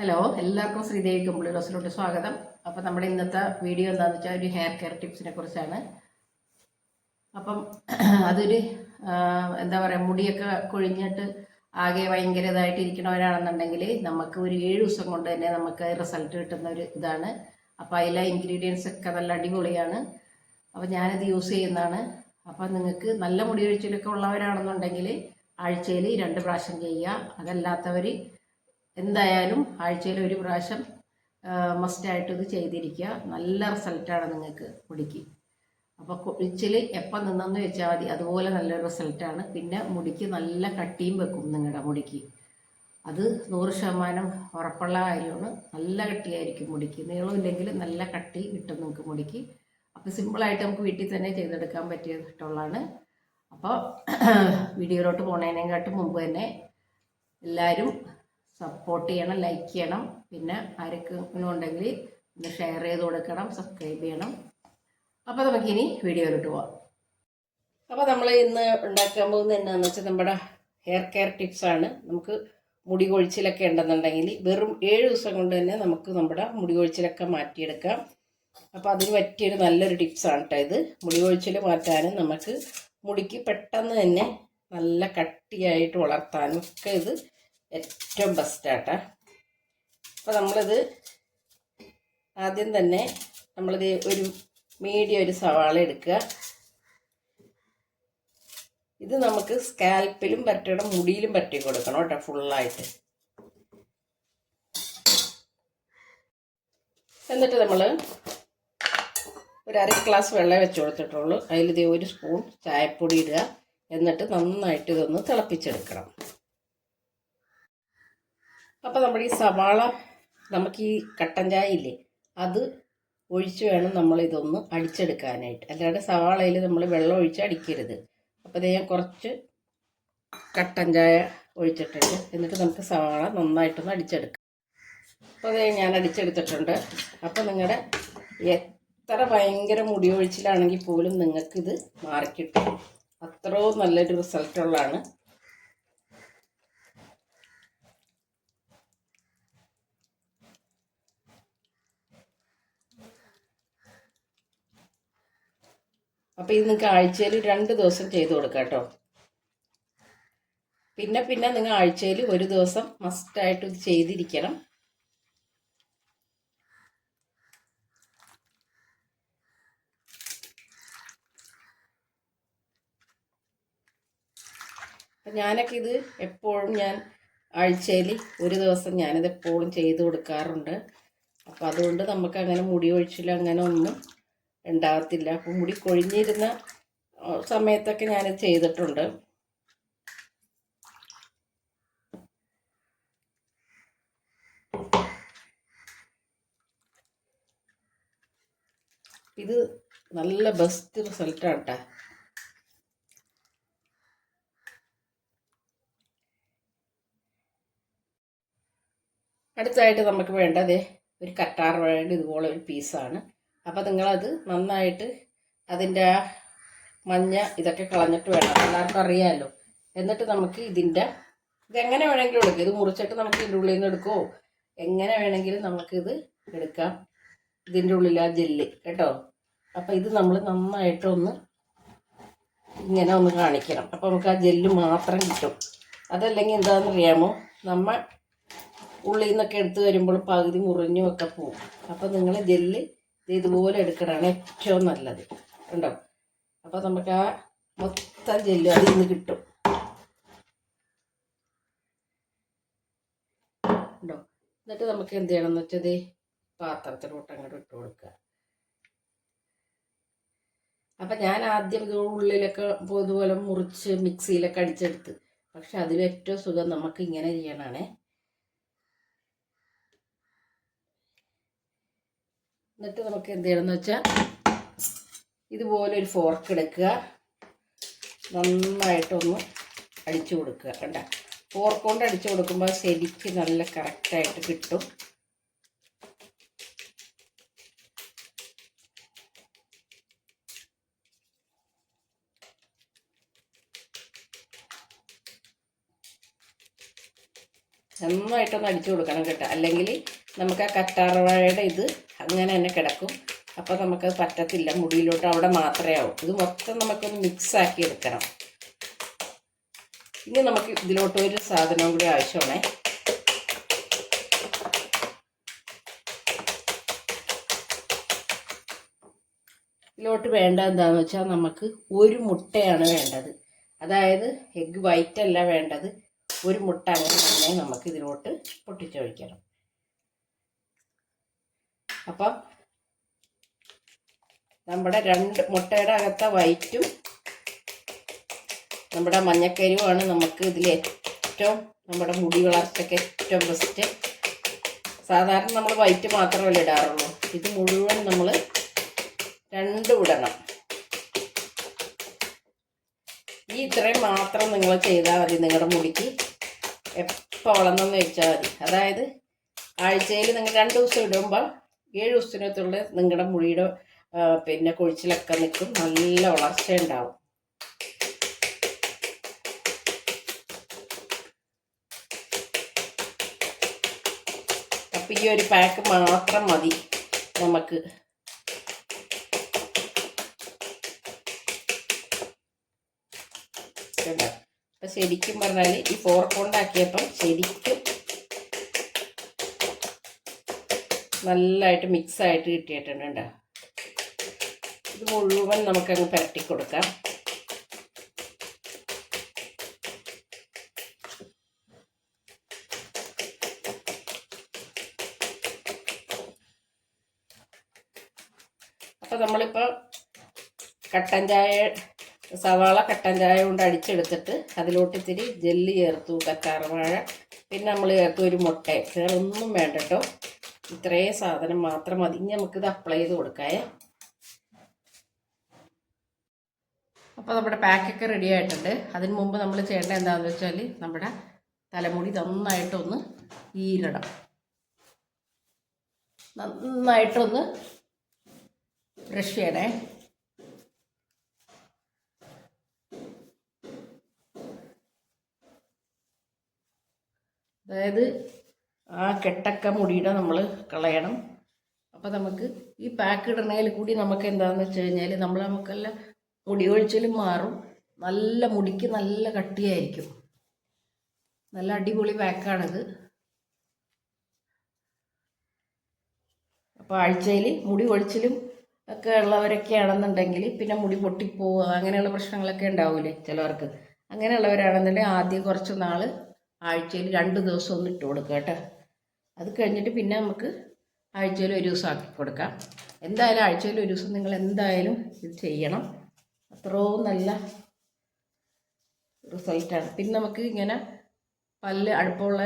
Hello എല്ലാവർക്കും ശ്രീദേവി കമ്പിളി ഡോസിലോട്ട് സ്വാഗതം. അപ്പോൾ നമ്മുടെ ഇന്നത്തെ വീഡിയോ എന്താണെന്ന് വെച്ചാൽ ഒരു ഹെയർ കെയർ ടിപ്സിനെ കുറിച്ചാണ്. അപ്പം അതൊരു എന്താ പറയുക മുടിയൊക്കെ കൊഴിഞ്ഞിട്ട് ആകെ ഭയങ്കര ഇതായിട്ട് ഇരിക്കണവരാണെന്നുണ്ടെങ്കിൽ നമുക്ക് ഒരു ഏഴ് ദിവസം കൊണ്ട് തന്നെ നമുക്ക് റിസൾട്ട് കിട്ടുന്ന ഒരു ഇതാണ്. അപ്പം അതിലെ ഇൻഗ്രീഡിയൻസ് ഒക്കെ നല്ല അടിപൊളിയാണ്. അപ്പോൾ ഞാനത് യൂസ് ചെയ്യുന്നതാണ്. അപ്പം നിങ്ങൾക്ക് നല്ല മുടി ഒഴിച്ചിലൊക്കെ ഉള്ളവരാണെന്നുണ്ടെങ്കിൽ ആഴ്ചയിൽ രണ്ട് പ്രാവശ്യം ചെയ്യുക. അതല്ലാത്തവർ എന്തായാലും ആഴ്ചയിൽ ഒരു പ്രാവശ്യം മസ്റ്റായിട്ട് ഇത് ചെയ്തിരിക്കുക. നല്ല റിസൾട്ടാണ് നിങ്ങൾക്ക് മുടിക്ക്. അപ്പോൾ കുഴിച്ചിൽ എപ്പം നിന്നെന്ന് വെച്ചാൽ മതി. അതുപോലെ നല്ലൊരു റിസൾട്ടാണ് പിന്നെ മുടിക്ക് നല്ല കട്ടിയും വെക്കും നിങ്ങളുടെ മുടിക്ക്. അത് നൂറ് ശതമാനം ഉറപ്പുള്ള കാര്യമാണ്. നല്ല കട്ടിയായിരിക്കും മുടിക്ക്. നീളമില്ലെങ്കിൽ നല്ല കട്ടി കിട്ടും നിങ്ങൾക്ക് മുടിക്ക്. അപ്പോൾ സിമ്പിളായിട്ട് നമുക്ക് വീട്ടിൽ തന്നെ ചെയ്തെടുക്കാൻ പറ്റിയിട്ടുള്ളതാണ്. അപ്പോൾ വീഡിയോയിലോട്ട് പോണേനെക്കാട്ടും മുമ്പ് തന്നെ എല്ലാവരും സപ്പോർട്ട് ചെയ്യണം ലൈക്ക് ചെയ്യണം. പിന്നെ ആരൊക്കെ ഉണ്ടെങ്കിൽ ഒന്ന് ഷെയർ ചെയ്ത് കൊടുക്കണം സബ്സ്ക്രൈബ് ചെയ്യണം. അപ്പോൾ നമുക്കിനി വീഡിയോയിലോട്ട് പോവാം. അപ്പോൾ നമ്മൾ ഇന്ന് ഉണ്ടാക്കാൻ പോകുന്നത് എന്നാന്ന് വെച്ചാൽ നമ്മുടെ ഹെയർ കെയർ ടിപ്സാണ് നമുക്ക് മുടി കൊഴിച്ചിലൊക്കെ ഉണ്ടെന്നുണ്ടെങ്കിൽ വെറും ഏഴ് ദിവസം കൊണ്ട് തന്നെ നമുക്ക് നമ്മുടെ മുടി കൊഴിച്ചിലൊക്കെ മാറ്റിയെടുക്കാം. അപ്പോൾ അതിന് പറ്റിയൊരു നല്ലൊരു ടിപ്സാണ് കേട്ടോ ഇത്. മുടി കൊഴിച്ചിൽ മാറ്റാനും നമുക്ക് മുടിക്ക് പെട്ടെന്ന് തന്നെ നല്ല കട്ടിയായിട്ട് വളർത്താനും ഒക്കെ ഇത് ഏറ്റവും ബെസ്റ്റാട്ട അപ്പോൾ നമ്മളിത് ആദ്യം തന്നെ നമ്മളിത് ഒരു മീഡിയം ഒരു സവാള എടുക്കുക. ഇത് നമുക്ക് സ്കാൽപ്പിലും പറ്റണം മുടിയിലും പറ്റി കൊടുക്കണം കേട്ടോ ഫുള്ളായിട്ട് എന്നിട്ട് നമ്മൾ ഒരു അര ഗ്ലാസ് വെള്ളം വെച്ച് കൊടുത്തിട്ടുള്ളൂ. അതിൽ ഒരു സ്പൂൺ ചായപ്പൊടി ഇടുക. എന്നിട്ട് നന്നായിട്ട് ഇതൊന്ന് തിളപ്പിച്ചെടുക്കണം. അപ്പോൾ നമ്മുടെ ഈ സവാള നമുക്ക് ഈ കട്ടൻ ചായ ഇല്ലേ അത് ഒഴിച്ച് വേണം നമ്മൾ ഇതൊന്ന് അടിച്ചെടുക്കാനായിട്ട്. അല്ലാതെ സവാളയിൽ നമ്മൾ വെള്ളം ഒഴിച്ച് അടിക്കരുത്. അപ്പോൾ ഇത് ഞാൻ കുറച്ച് കട്ടൻ ചായ ഒഴിച്ചിട്ടുണ്ട്. എന്നിട്ട് നമുക്ക് സവാള നന്നായിട്ടൊന്ന് അടിച്ചെടുക്കാം. അപ്പോൾ അത് ഞാൻ അടിച്ചെടുത്തിട്ടുണ്ട്. അപ്പോൾ നിങ്ങളുടെ എത്ര ഭയങ്കര മുടി ഒഴിച്ചിലാണെങ്കിൽ പോലും നിങ്ങൾക്കിത് മാറിക്കിട്ടും. അത്രയും നല്ലൊരു റിസൾട്ടുള്ളതാണ് അപ്പോൾ ഇത് നിങ്ങൾക്ക് ആഴ്ചയിൽ രണ്ട് ദിവസം ചെയ്ത് കൊടുക്കാം കേട്ടോ. പിന്നെ പിന്നെ നിങ്ങൾ ആഴ്ചയിൽ ഒരു ദിവസം മസ്റ്റായിട്ട് ഇത് ചെയ്തിരിക്കണം. ഞാനൊക്കെ ഇത് എപ്പോഴും ഞാൻ ആഴ്ചയിൽ ഒരു ദിവസം ഞാനിത് എപ്പോഴും ചെയ്ത് കൊടുക്കാറുണ്ട്. അപ്പം അതുകൊണ്ട് നമുക്ക് അങ്ങനെ മുടി ഒഴിച്ചില്ല അങ്ങനെ ഒന്നും ഉണ്ടാകത്തില്ല അപ്പം മുടി കൊഴിഞ്ഞിരുന്ന സമയത്തൊക്കെ ഞാൻ ചെയ്തിട്ടുണ്ട്. ഇത് നല്ല ബെസ്റ്റ് റിസൾട്ടാണ് കേട്ടോ അടുത്തായിട്ട് നമുക്ക് വേണ്ടത് ഒരു കറ്റാർ വാഴയുടെ ഇതുപോലെ ഒരു പീസാണ്. അപ്പോൾ നിങ്ങളത് നന്നായിട്ട് അതിന്റെ ആ മഞ്ഞ ഇതൊക്കെ കളഞ്ഞിട്ട് വേണം. എല്ലാവർക്കും അറിയാമല്ലോ എന്നിട്ട് നമുക്ക് ഇതിന്റെ ഇതെങ്ങനെ വേണമെങ്കിലും എടുക്കാം. ഇത് മുറിച്ചിട്ട് നമുക്ക് ഇതിന്റെ ഉള്ളിൽ നിന്ന് എടുക്കുമോ എങ്ങനെ വേണമെങ്കിലും നമുക്കിത് എടുക്കാം. ഇതിന്റെ ഉള്ളിൽ ആ ജെല്ല് കേട്ടോ? അപ്പോൾ ഇത് നമ്മൾ നന്നായിട്ടൊന്ന് ഇങ്ങനെ ഒന്ന് കാണിക്കണം. അപ്പോൾ നമുക്ക് ആ ജെല്ല് മാത്രം കിട്ടും. അതല്ലെങ്കിൽ എന്താണെന്ന് അറിയാമോ നമ്മൾ ഉള്ളിൽ നിന്നൊക്കെ എടുത്ത് വരുമ്പോൾ പകുതി മുറിഞ്ഞും ഒക്കെ പോവും. അപ്പോൾ നിങ്ങൾ ജെല്ല് ഇതുപോലെ എടുക്കണതാണ് ഏറ്റവും നല്ലത്. ഉണ്ടോ അപ്പോൾ നമുക്ക് ആ മൊത്തം ജെല്ല് അതിൽ നിന്ന് കിട്ടും. ഉണ്ടോ എന്നിട്ട് നമുക്ക് എന്ത് ചെയ്യണം എന്ന് വെച്ചാൽ പാത്രത്തിലോട്ട് അങ്ങോട്ട് ഇട്ട് കൊടുക്കുക അപ്പം ഞാൻ ആദ്യം ഇത് ഉള്ളിലൊക്കെ ഇതുപോലെ മുറിച്ച് മിക്സിയിലൊക്കെ അടിച്ചെടുത്ത്. പക്ഷെ അതിലേറ്റവും സുഖം നമുക്ക് ഇങ്ങനെ ചെയ്യണമാണേ എന്നിട്ട് നമുക്ക് എന്ത് ചെയ്യണമെന്ന് വെച്ചാൽ ഇതുപോലെ ഒരു ഫോർക്ക് എടുക്കുക. നന്നായിട്ടൊന്ന് അടിച്ചു കൊടുക്കുക കണ്ട? ഫോർക്ക് കൊണ്ട് അടിച്ചു കൊടുക്കുമ്പോൾ ശരിക്ക് നല്ല കറക്റ്റായിട്ട് കിട്ടും. നന്നായിട്ടൊന്ന് അടിച്ചു കൊടുക്കണം കേട്ടോ. അല്ലെങ്കിൽ നമുക്ക് ആ കറ്റാർവാഴയുടെ ഇത് അങ്ങനെ തന്നെ കിടക്കും. അപ്പോൾ നമുക്കത് പറ്റത്തില്ല. മുടിയിലോട്ട് അവിടെ മാത്രമേ ആവും. ഇത് മൊത്തം നമുക്കൊന്ന് മിക്സ് ആക്കി എടുക്കണം. ഇനി നമുക്ക് ഇതിലോട്ട് ഒരു സാധനവും കൂടി ആവശ്യമാണേ. ഇതിലോട്ട് വേണ്ട എന്താണെന്ന് വെച്ചാൽ നമുക്ക് ഒരു മുട്ടയാണ് വേണ്ടത്. അതായത് എഗ്ഗ് വൈറ്റ് അല്ല വേണ്ടത്. ഒരു മുട്ട അങ്ങനെ തന്നെ നമുക്ക് ഇതിലോട്ട് പൊട്ടിച്ചൊഴിക്കണം അപ്പം നമ്മുടെ രണ്ട് മുട്ടയുടെ അകത്തെ വൈറ്റും നമ്മുടെ മഞ്ഞക്കരിവുമാണ് നമുക്ക് ഇതിൽ ഏറ്റവും നമ്മുടെ മുടി വളർച്ചയ്ക്ക് ഏറ്റവും ബെസ്റ്റ് സാധാരണ നമ്മൾ വൈറ്റ് മാത്രമല്ല ഇടാറുള്ളൂ. ഇത് മുഴുവൻ നമ്മൾ രണ്ടും ഇടണം. ഈ ഇത്രയും മാത്രം നിങ്ങൾ ചെയ്താൽ മതി നിങ്ങളുടെ മുടിക്ക്. എപ്പോൾ വളർന്നെന്ന് വെച്ചാൽ മതി. അതായത് ആഴ്ചയിൽ നിങ്ങൾ രണ്ട് ദിവസം ഇടുമ്പോൾ ഏഴ് ദിവസത്തിനകത്തുള്ള നിങ്ങളുടെ മുഴിയുടെ പിന്നെ കൊഴിച്ചിലൊക്കെ നിൽക്കും. നല്ല വളർച്ച ഉണ്ടാവും. അപ്പം ഈ ഒരു പാക്ക് മാത്രം മതി നമുക്ക്. ശരിക്കും പറഞ്ഞാൽ ഈ ഫോർക്ക് കൊണ്ടാക്കിയപ്പം ശരിക്കും നല്ലതായിട്ട് മിക്സ് ആയിട്ട് കിട്ടിയിട്ടുണ്ട്. കേട്ടോ ഇത് മുഴുവൻ നമുക്കങ്ങ് പരട്ടി കൊടുക്കാം. അപ്പൊ നമ്മളിപ്പോ കട്ടൻ ചായ സവാള കട്ടൻ ചായ കൊണ്ട് അടിച്ചെടുത്തിട്ട് അതിലോട്ട് ഇത്തിരി ജെല്ലി ചേർത്തു കറ്റാർവാഴ പിന്നെ നമ്മൾ ചേർത്തു ഒരു മുട്ട. വേറെ വേണ്ട കേട്ടോ. ഇത്രയും സാധനം മാത്രം മതി. ഇനി നമുക്കിത് അപ്ലൈ ചെയ്ത് കൊടുക്കായേ അപ്പോൾ നമ്മുടെ പാക്കൊക്കെ റെഡി ആയിട്ടുണ്ട്. അതിന് മുമ്പ് നമ്മൾ ചെയ്യേണ്ട എന്താണെന്ന് വെച്ചാൽ നമ്മുടെ തലമുടി നന്നായിട്ടൊന്ന് ഈരണം. നന്നായിട്ടൊന്ന് ബ്രഷ് ചെയ്യണേ. അതായത് ആ കെട്ടക്ക മുടിയുടെ നമ്മൾ കളയണം. അപ്പോൾ നമുക്ക് ഈ പാക്ക് ഇടണതിൽ കൂടി നമുക്ക് എന്താണെന്ന് വെച്ച് കഴിഞ്ഞാൽ നമ്മൾ നമുക്കെല്ലാം മുടി ഒഴിച്ചിലും മാറും. നല്ല മുടിക്ക് നല്ല കട്ടിയായിരിക്കും. നല്ല അടിപൊളി പാക്കാണിത് അപ്പോൾ ആഴ്ചയിൽ മുടി ഒഴിച്ചിലും ഒക്കെ ഉള്ളവരൊക്കെ ആണെന്നുണ്ടെങ്കിൽ പിന്നെ മുടി പൊട്ടിപ്പോവുക അങ്ങനെയുള്ള പ്രശ്നങ്ങളൊക്കെ ഉണ്ടാവില്ലേ ചിലവർക്ക്. അങ്ങനെയുള്ളവരാണെന്നുണ്ടെങ്കിൽ ആദ്യം കുറച്ച് നാൾ ആഴ്ചയിൽ രണ്ട് ദിവസം ഒന്ന് ഇട്ട് കൊടുക്കുക കേട്ടോ. അത് കഴിഞ്ഞിട്ട് പിന്നെ നമുക്ക് ആഴ്ചയിൽ ഒരു ദിവസം ആക്കി കൊടുക്കാം. എന്തായാലും ആഴ്ചയിൽ ഒരു ദിവസം നിങ്ങൾ എന്തായാലും ഇത് ചെയ്യണം. അത്രയും നല്ല റിസൾട്ടാണ് പിന്നെ നമുക്ക് ഇങ്ങനെ പല്ല് അടുപ്പമുള്ള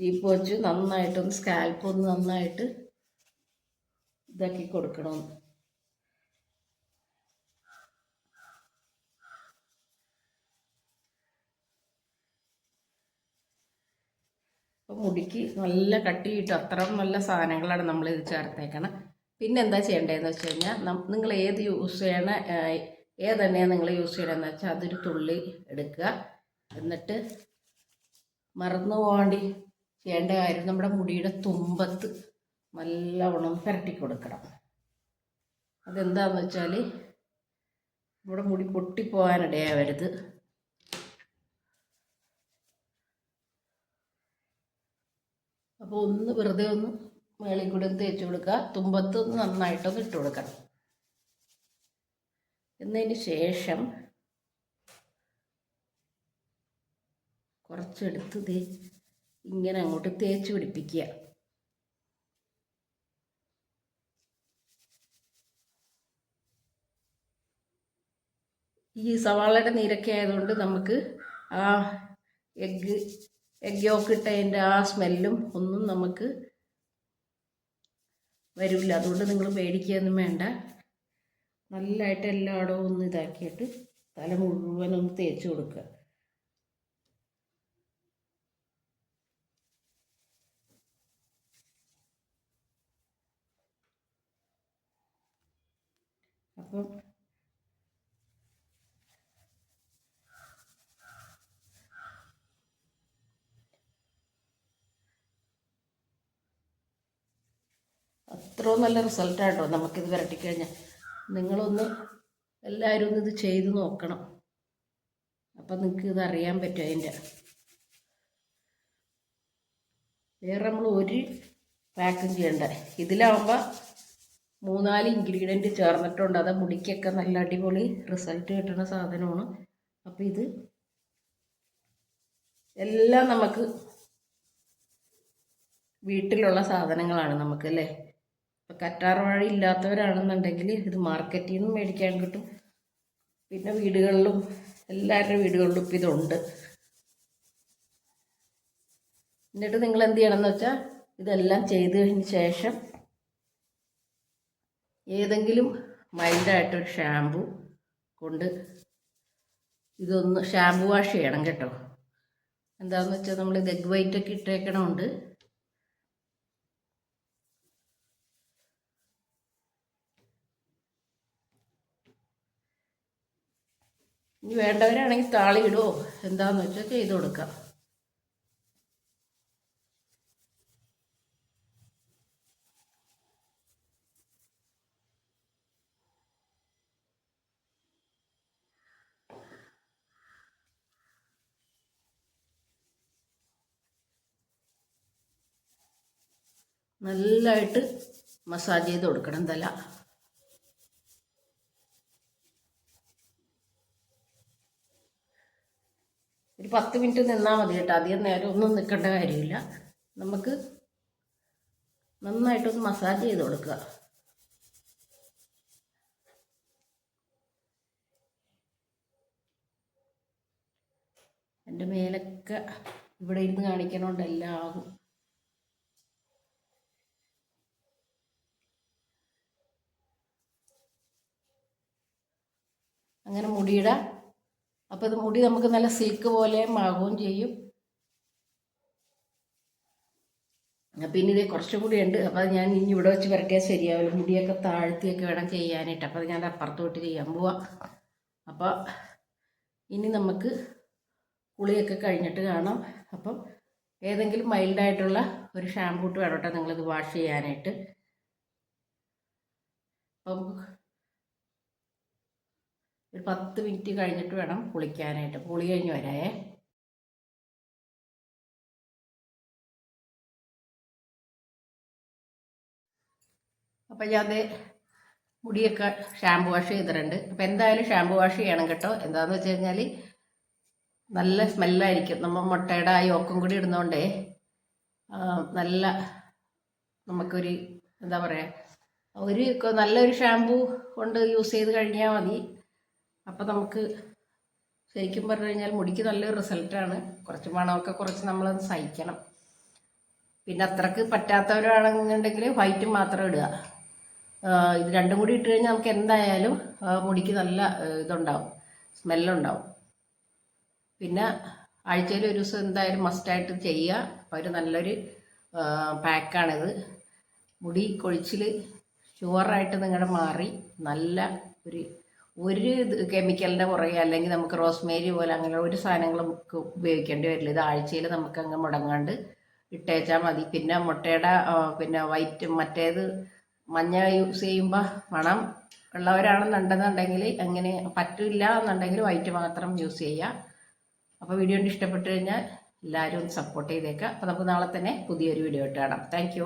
ചീപ്പ് വെച്ച് നന്നായിട്ടൊന്ന് സ്കാൽപ്പ് ഒന്ന് നന്നായിട്ട് ഇതാക്കി കൊടുക്കണം. മുടിക്ക് നല്ല കട്ടിയിട്ട് അത്ര നല്ല സാധനങ്ങളാണ് നമ്മൾ ഇത് ചേർത്തേക്കണം. പിന്നെ എന്താ ചെയ്യേണ്ടതെന്ന് വെച്ച് കഴിഞ്ഞാൽ നിങ്ങൾ ഏത് യൂസ് ചെയ്യണ ഏതെണ്ണയാണ് നിങ്ങൾ യൂസ് ചെയ്യണമെന്ന് വെച്ചാൽ അതൊരു തുള്ളി എടുക്കുക. എന്നിട്ട് മറന്നു പോകാണ്ടി ചെയ്യേണ്ട കാര്യം നമ്മുടെ മുടിയുടെ തുമ്പത്ത് നല്ലവണ്ണം പുരട്ടി കൊടുക്കണം. അതെന്താണെന്ന് വെച്ചാൽ നമ്മുടെ മുടി പൊട്ടിപ്പോകാനിടയാവരുത്. അപ്പോൾ ഒന്ന് വെറുതെ ഒന്ന് മേളിൽ കൂടെ ഒന്ന് തേച്ച് കൊടുക്കുക. തുമ്പത്ത് ഒന്ന് നന്നായിട്ടൊന്ന് ഇട്ട് കൊടുക്കണം. എന്നതിന് ശേഷം കുറച്ചെടുത്ത് തേ ഇങ്ങനെ അങ്ങോട്ട് തേച്ച് പിടിപ്പിക്കുക. ഈ സവാളയുടെ നീരൊക്കെ ആയതുകൊണ്ട് നമുക്ക് ആ എഗ്ഗ് എഗ് യോക്ക് ഇട്ടതിന്റെ ആ സ്മെല്ലും ഒന്നും നമുക്ക് വരില്ല. അതുകൊണ്ട് നിങ്ങൾ പേടിക്കുകയൊന്നും വേണ്ട. നല്ലതായിട്ട് എല്ലായിടവും ഒന്ന് ഇതാക്കിയിട്ട് തല മുഴുവൻ ഒന്ന് തേച്ച് കൊടുക്കുക. അപ്പം അത്രയും നല്ല റിസൾട്ടാട്ടോ നമുക്കിത് വരട്ടിക്കഴിഞ്ഞാൽ നിങ്ങളൊന്ന് എല്ലാവരും ഒന്ന് ഇത് ചെയ്ത് നോക്കണം. അപ്പം നിങ്ങൾക്ക് ഇത് അറിയാൻ പറ്റും അതിന്റെ വേറെ നമ്മൾ ഒരു പാക്കും ചെയ്യണ്ട. ഇതിലാവുമ്പോൾ മൂന്നാൽ ഇൻഗ്രീഡിയന്റ് ചേർന്നിട്ടുണ്ട്. അത് മുടിക്കൊക്കെ നല്ല അടിപൊളി റിസൾട്ട് കിട്ടുന്ന സാധനമാണ്. അപ്പോൾ ഇത് എല്ലാം നമുക്ക് വീട്ടിലുള്ള സാധനങ്ങളാണ് നമുക്ക് അല്ലേ? ഇപ്പം കറ്റാർ വാഴ ഇല്ലാത്തവരാണെന്നുണ്ടെങ്കിൽ ഇത് മാർക്കറ്റിൽ നിന്നും മേടിക്കാൻ കിട്ടും. പിന്നെ വീടുകളിലും എല്ലാവരുടെ വീടുകളിലും ഇപ്പം ഇതുണ്ട്. എന്നിട്ട് നിങ്ങൾ എന്ത് ചെയ്യണം എന്ന് വെച്ചാൽ ഇതെല്ലാം ചെയ്ത് കഴിഞ്ഞ ശേഷം ഏതെങ്കിലും മൈൽഡായിട്ടൊരു ഷാമ്പു കൊണ്ട് ഇതൊന്ന് ഷാമ്പു വാഷ് ചെയ്യണം കേട്ടോ. എന്താണെന്ന് വെച്ചാൽ നമ്മൾ ഇത് എഗ് വൈറ്റൊക്കെ ഇട്ടേക്കണമുണ്ട്. ഇനി വേണ്ടവരാണെങ്കിൽ താളി ഇടുമോ എന്താന്ന് വെച്ചാൽ ചെയ്ത് കൊടുക്കാം. നല്ലതായിട്ട് മസാജ് ചെയ്ത് കൊടുക്കണം തല. ഒരു പത്ത് മിനിറ്റ് നിന്നാൽ മതി കേട്ടോ. അധികം നേരം ഒന്നും നിൽക്കേണ്ട കാര്യമില്ല. നമുക്ക് നന്നായിട്ടൊന്ന് മസാജ് ചെയ്ത് കൊടുക്കുക. എന്റെ മേലൊക്കെ ഇവിടെ ഇരുന്ന് കാണിക്കണോണ്ട് എല്ലാം ആകും അങ്ങനെ മുടിയുടെ അപ്പോൾ ഇത് മുടി നമുക്ക് നല്ല സിൽക്ക് പോലെ ആകുകയും ചെയ്യും. പിന്നെ ഇത് കുറച്ചും കൂടി ഉണ്ട്. അപ്പോൾ അത് ഞാൻ ഇനി ഇവിടെ വെച്ച് വരട്ടിയാൽ ശരിയാവില്ല. മുടിയൊക്കെ താഴ്ത്തിയൊക്കെ വേണം ചെയ്യാനായിട്ട്. അപ്പോൾ അത് ഞാൻ അപ്പുറത്തോട്ട് ചെയ്യാൻ പോവാം. അപ്പോൾ ഇനി നമുക്ക് കുളിയൊക്കെ കഴിഞ്ഞിട്ട് കാണാം. അപ്പം ഏതെങ്കിലും മൈൽഡായിട്ടുള്ള ഒരു ഷാമ്പൂട്ട് വേണം കേട്ടോ നിങ്ങളിത് വാഷ് ചെയ്യാനായിട്ട്. അപ്പം ഒരു പത്ത് മിനിറ്റ് കഴിഞ്ഞിട്ട് വേണം കുളിക്കാനായിട്ട്. കുളി കഴിഞ്ഞ് വരായേ അപ്പം ഞാൻ അത് മുടിയൊക്കെ ഷാമ്പു വാഷ് ചെയ്തിട്ടുണ്ട്. അപ്പം എന്തായാലും ഷാമ്പു വാഷ് ചെയ്യണം കേട്ടോ. എന്താണെന്ന് വെച്ച് കഴിഞ്ഞാൽ നല്ല സ്മെല്ലായിരിക്കും. നമ്മൾ മുട്ടയുടെ ആ യോക്കും കൂടി ഇടുന്നതുകൊണ്ടേ നല്ല നമുക്കൊരു എന്താ പറയുക ഒരു നല്ലൊരു ഷാമ്പു കൊണ്ട് യൂസ് ചെയ്ത് കഴിഞ്ഞാൽ മതി. അപ്പോൾ നമുക്ക് ശരിക്കും പറഞ്ഞു കഴിഞ്ഞാൽ മുടിക്ക് നല്ലൊരു റിസൾട്ടാണ് കുറച്ച് മണമൊക്കെ കുറച്ച് നമ്മളത് സഹിക്കണം. പിന്നെ അത്രയ്ക്ക് പറ്റാത്തവരാണെന്നുണ്ടെങ്കിൽ വൈറ്റ് മാത്രം ഇടുക. ഇത് രണ്ടും കൂടി ഇട്ട് കഴിഞ്ഞാൽ നമുക്ക് എന്തായാലും മുടിക്ക് നല്ല ഇതുണ്ടാവും. സ്മെല്ലുണ്ടാവും. പിന്നെ ആഴ്ചയിൽ ഒരു ദിവസം എന്തായാലും മസ്റ്റായിട്ട് ചെയ്യുക. അപ്പോൾ ഒരു നല്ലൊരു പാക്കാണിത് മുടി കൊഴിച്ചിൽ ഷുവറായിട്ട് നിങ്ങളുടെ മാറി നല്ല ഒരു ഒരു കെമിക്കലിന്റെ പുറകെ അല്ലെങ്കിൽ നമുക്ക് റോസ്മേരി പോലെ അങ്ങനെ ഒരു സാധനങ്ങളും ഉപയോഗിക്കേണ്ടി വരില്ല. ഇത് ആഴ്ചയിൽ നമുക്ക് അങ്ങ് മുടങ്ങാണ്ട് ഇട്ടേച്ചാൽ മതി. പിന്നെ മുട്ടയുടെ പിന്നെ വൈറ്റ് മറ്റേത് മഞ്ഞ യൂസ് ചെയ്യുമ്പോൾ മണം ഉള്ളവരാണെന്നുണ്ടെന്നുണ്ടെങ്കിൽ അങ്ങനെ പറ്റില്ല എന്നുണ്ടെങ്കിൽ വൈറ്റ് മാത്രം യൂസ് ചെയ്യുക അപ്പോൾ വീഡിയോ ഇഷ്ടപ്പെട്ടു കഴിഞ്ഞാൽ എല്ലാവരും സപ്പോർട്ട് ചെയ്തേക്കാം. അപ്പോൾ നമുക്ക് നാളെ തന്നെ പുതിയൊരു വീഡിയോ ഇട്ട് കാണാം. താങ്ക്